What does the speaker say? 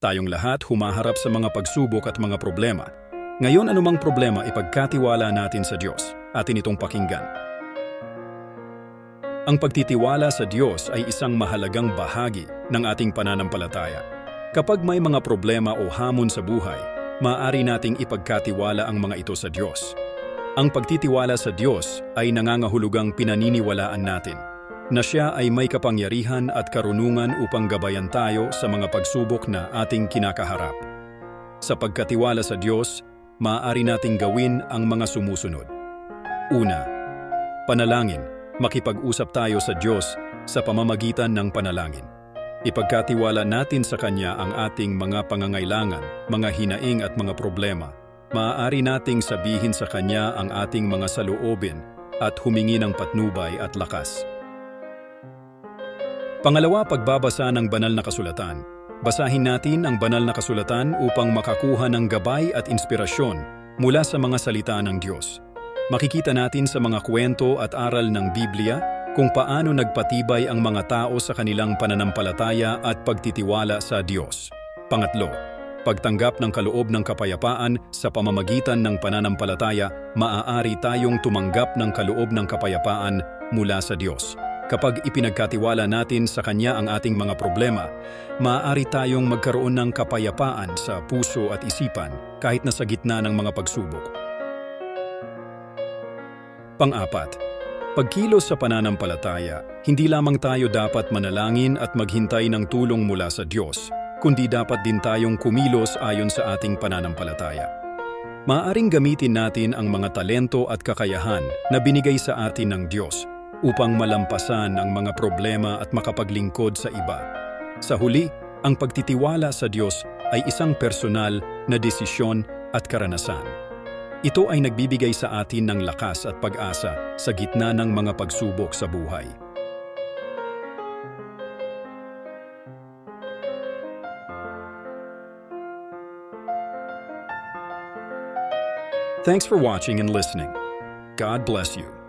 Tayong lahat humaharap sa mga pagsubok at mga problema. Ngayon anumang problema ipagkatiwala natin sa Diyos. Atin itong pakinggan. Ang pagtitiwala sa Diyos ay isang mahalagang bahagi ng ating pananampalataya. Kapag may mga problema o hamon sa buhay, maaari nating ipagkatiwala ang mga ito sa Diyos. Ang pagtitiwala sa Diyos ay nangangahulugang pinaniniwalaan natin na siya ay may kapangyarihan at karunungan upang gabayan tayo sa mga pagsubok na ating kinakaharap. Sa pagkatiwala sa Diyos, maaari nating gawin ang mga sumusunod. Una, panalangin. Makipag-usap tayo sa Diyos sa pamamagitan ng panalangin. Ipagkatiwala natin sa Kanya ang ating mga pangangailangan, mga hinaing at mga problema. Maaari nating sabihin sa Kanya ang ating mga saloobin at humingi ng patnubay at lakas. Pangalawa, pagbabasa ng banal na kasulatan. Basahin natin ang banal na kasulatan upang makakuha ng gabay at inspirasyon mula sa mga salita ng Diyos. Makikita natin sa mga kwento at aral ng Biblia kung paano nagpatibay ang mga tao sa kanilang pananampalataya at pagtitiwala sa Diyos. Pangatlo, pagtanggap ng kaloob ng kapayapaan sa pamamagitan ng pananampalataya, maaari tayong tumanggap ng kaloob ng kapayapaan mula sa Diyos. Kapag ipinagkatiwala natin sa Kanya ang ating mga problema, maaari tayong magkaroon ng kapayapaan sa puso at isipan kahit na sa gitna ng mga pagsubok. Pang-apat, pagkilos sa pananampalataya, hindi lamang tayo dapat manalangin at maghintay ng tulong mula sa Diyos, kundi dapat din tayong kumilos ayon sa ating pananampalataya. Maaring gamitin natin ang mga talento at kakayahan na binigay sa atin ng Diyos upang malampasan ang mga problema at makapaglingkod sa iba. Sa huli, ang pagtitiwala sa Diyos ay isang personal na desisyon at karanasan. Ito ay nagbibigay sa atin ng lakas at pag-asa sa gitna ng mga pagsubok sa buhay. Thanks for watching and listening. God bless you.